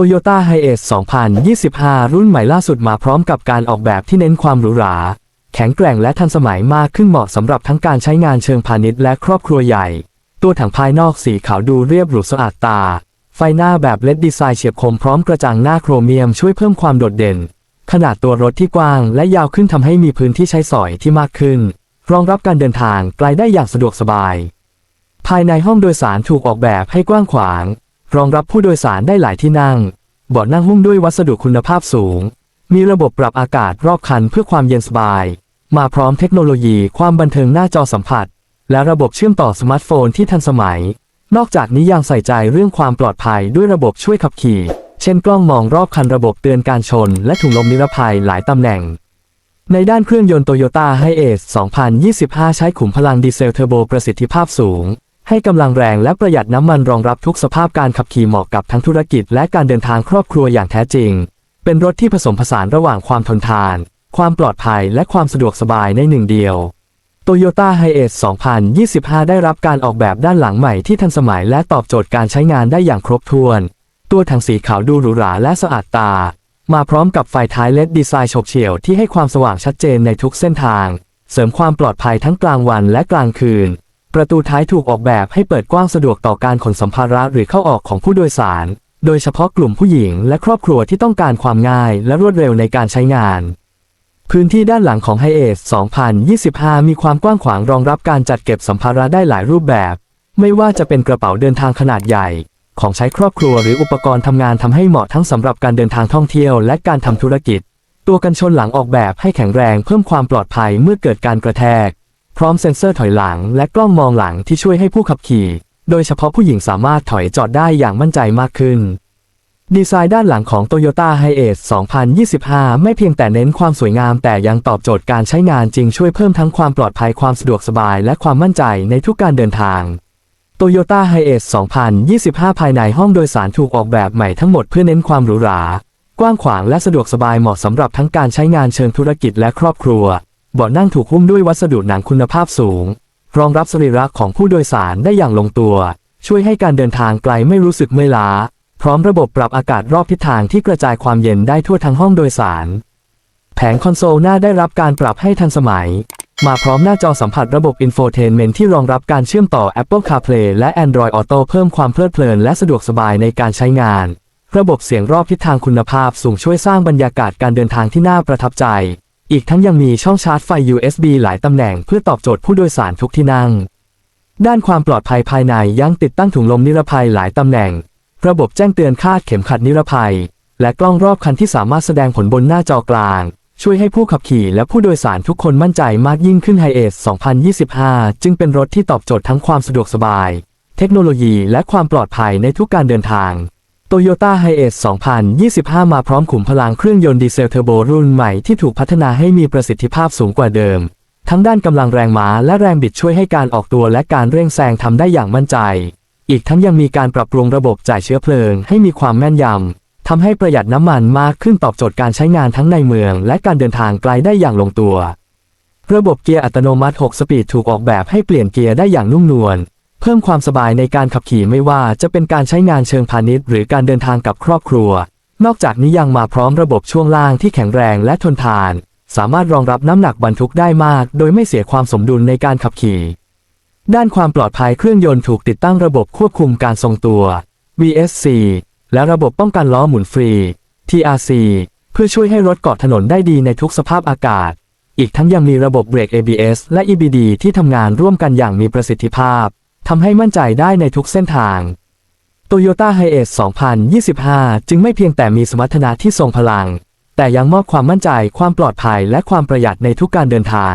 Toyota Hiace 2025 รุ่นใหม่ล่าสุดมาพร้อมกับการออกแบบที่เน้นความหรูหรา แข็งแกร่งและทันสมัยมากขึ้นเหมาะสำหรับทั้งการใช้งานเชิงพาณิชย์และครอบครัวใหญ่ ตัวถังภายนอกสีขาวดูเรียบหรูสะอาดตา ไฟหน้าแบบเลดดีไซน์เฉียบคมพร้อมกระจังหน้าโครเมียมช่วยเพิ่มความโดดเด่น ขนาดตัวรถที่กว้างและยาวขึ้นทำให้มีพื้นที่ใช้สอยที่มากขึ้น รองรับการเดินทางไกลได้อย่างสะดวกสบาย ภายในห้องโดยสารถูกออกแบบให้กว้างขวาง รองรับผู้โดยสารได้หลายที่นั่ง เบาะนั่งหุ้มด้วยวัสดุคุณภาพสูง มีระบบปรับอากาศรอบคันเพื่อความเย็นสบาย มาพร้อมเทคโนโลยีความบันเทิงหน้าจอสัมผัส และระบบเชื่อมต่อสมาร์ทโฟนที่ทันสมัย นอกจากนี้ยังใส่ใจเรื่องความปลอดภัยด้วยระบบช่วยขับขี่ เช่นกล้องมองรอบคันระบบเตือนการชน และถุงลมนิรภัยหลายตำแหน่งในด้านเครื่องยนต์โตโยต้าไฮเอส2025 ใช้ขุมพลังดีเซลเทอร์โบประสิทธิภาพสูง ให้กำลังแรงและประหยัดน้ำมันรองรับทุกสภาพการขับขี่เหมาะกับทั้งธุรกิจและการเดินทางครอบครัวอย่างแท้จริง เป็นรถที่ผสมผสานระหว่างความทนทาน ความปลอดภัยและความสะดวกสบายในหนึ่งเดียว Toyota Hiace 2025 ได้รับการออกแบบด้านหลังใหม่ที่ทันสมัยและตอบโจทย์การใช้งานได้อย่างครบถ้วน ตัวถังสีขาวดูหรูหราและสะอาดตา มาพร้อมกับไฟท้ายเลดดีไซน์ฉบเฉี่ยวที่ให้ความสว่างชัดเจนในทุกเส้นทาง เสริมความปลอดภัยทั้งกลางวันและกลางคืน ประตูท้ายถูกออกแบบให้เปิดกว้างสะดวกต่อการขนสัมภาระหรือเข้าออกของผู้โดยสาร โดยเฉพาะกลุ่มผู้หญิงและครอบครัวที่ต้องการความง่ายและรวดเร็วในการใช้งาน พื้นที่ด้านหลังของ h i a c e 2025 มีความกว้างขวางรองรับการจัดเก็บสัมภาระได้หลายรูปแบบ ไม่ว่าจะเป็นกระเป๋าเดินทางขนาดใหญ่ ของใช้ครอบครัวหรืออุปกรณ์ทำงานทำให้เหมาะทั้งสำหรับการเดินทางท่องเที่ยวและการทำธุรกิจ ตัวกันชนหลังออกแบบให้แข็งแรงเพิ่มความปลอดภัยเมื่อเกิดการกระแทก พร้อมเซ็นเซอร์ถอยหลังและกล้องมองหลังที่ช่วยให้ผู้ขับขี่ โดยเฉพาะผู้หญิงสามารถถอยจอดได้อย่างมั่นใจมากขึ้น ดีไซน์ด้านหลังของ Toyota Hiace 2025 ไม่เพียงแต่เน้นความสวยงามแต่ยังตอบโจทย์การใช้งานจริงช่วยเพิ่มทั้งความปลอดภัยความสะดวกสบายและความมั่นใจในทุกการเดินทาง Toyota Hiace 2025 ภายในห้องโดยสารถูกออกแบบใหม่ทั้งหมดเพื่อเน้นความหรูหรา กว้างขวางและสะดวกสบายเหมาะสำหรับทั้งการใช้งานเชิงธุรกิจและครอบครัว เบาะนั่งถูกหุ้มด้วยวัสดุหนังคุณภาพสูง รองรับสรีระของผู้โดยสารได้อย่างลงตัว ช่วยให้การเดินทางไกลไม่รู้สึกเมื่อยล้า พร้อมระบบปรับอากาศรอบทิศทางที่กระจายความเย็นได้ทั่วทั้งห้องโดยสาร แผงคอนโซลหน้าได้รับการปรับให้ทันสมัย มาพร้อมหน้าจอสัมผัสระบบอินโฟเทนเมนที่รองรับการเชื่อมต่อ Apple CarPlay และ Android Auto เพิ่มความเพลิดเพลินและสะดวกสบายในการใช้งานระบบเสียงรอบทิศทางคุณภาพสูงช่วยสร้างบรรยากาศการเดินทางที่น่าประทับใจ อีกทั้งยังมีช่องชาร์จไฟ USB หลายตำแหน่งเพื่อตอบโจทย์ผู้โดยสารทุกที่นั่ง ด้านความปลอดภัยภายในยังติดตั้งถุงลมนิรภัยหลายตำแหน่ง ระบบแจ้งเตือนคาดเข็มขัดนิรภัย และกล้องรอบคันที่สามารถแสดงผลบนหน้าจอกลาง ช่วยให้ผู้ขับขี่และผู้โดยสารทุกคนมั่นใจมากยิ่งขึ้นไฮเอส2025 จึงเป็นรถที่ตอบโจทย์ทั้งความสะดวกสบาย เทคโนโลยีและความปลอดภัยในทุกการเดินทาง Toyota Hiace 2025 มาพร้อมขุมพลังเครื่องยนต์ดีเซลเทอร์โบรุ่นใหม่ที่ถูกพัฒนาให้มีประสิทธิภาพสูงกว่าเดิม ทั้งด้านกำลังแรงม้าและแรงบิดช่วยให้การออกตัวและการเร่งแซงทำได้อย่างมั่นใจ อีกทั้งยังมีการปรับปรุงระบบจ่ายเชื้อเพลิงให้มีความแม่นยำทำให้ประหยัดน้ำมันมากขึ้นตอบโจทย์การใช้งานทั้งในเมือง และการเดินทางไกลได้อย่างลงตัว ระบบเกียร์อัตโนมัติ 6 สปีดถูกออกแบบให้เปลี่ยนเกียร์ได้อย่างนุ่มนวล เพิ่มความสบายในการขับขี่ไม่ว่าจะเป็นการใช้งานเชิงพาณิชย์ หรือการเดินทางกับครอบครัว นอกจากนี้ยังมาพร้อมระบบช่วงล่างที่แข็งแรงและทนทาน สามารถรองรับน้ำหนักบรรทุกได้มาก โดยไม่เสียความสมดุลในการขับขี่ ด้านความปลอดภัยเครื่องยนต์ถูกติดตั้งระบบควบคุมการทรงตัว VSC และระบบป้องกันล้อหมุนฟรี TRC เพื่อช่วยให้รถเกาะถนนได้ดีในทุกสภาพอากาศ อีกทั้งยังมีระบบเบรก ABS และ EBD ที่ทำงานร่วมกันอย่างมีประสิทธิภาพ ทำให้มั่นใจได้ในทุกเส้นทาง Toyota Hiace 2025 จึงไม่เพียงแต่มีสมรรถนะที่ทรงพลัง แต่ยังมอบความมั่นใจ ความปลอดภัย และความประหยัดในทุกการเดินทาง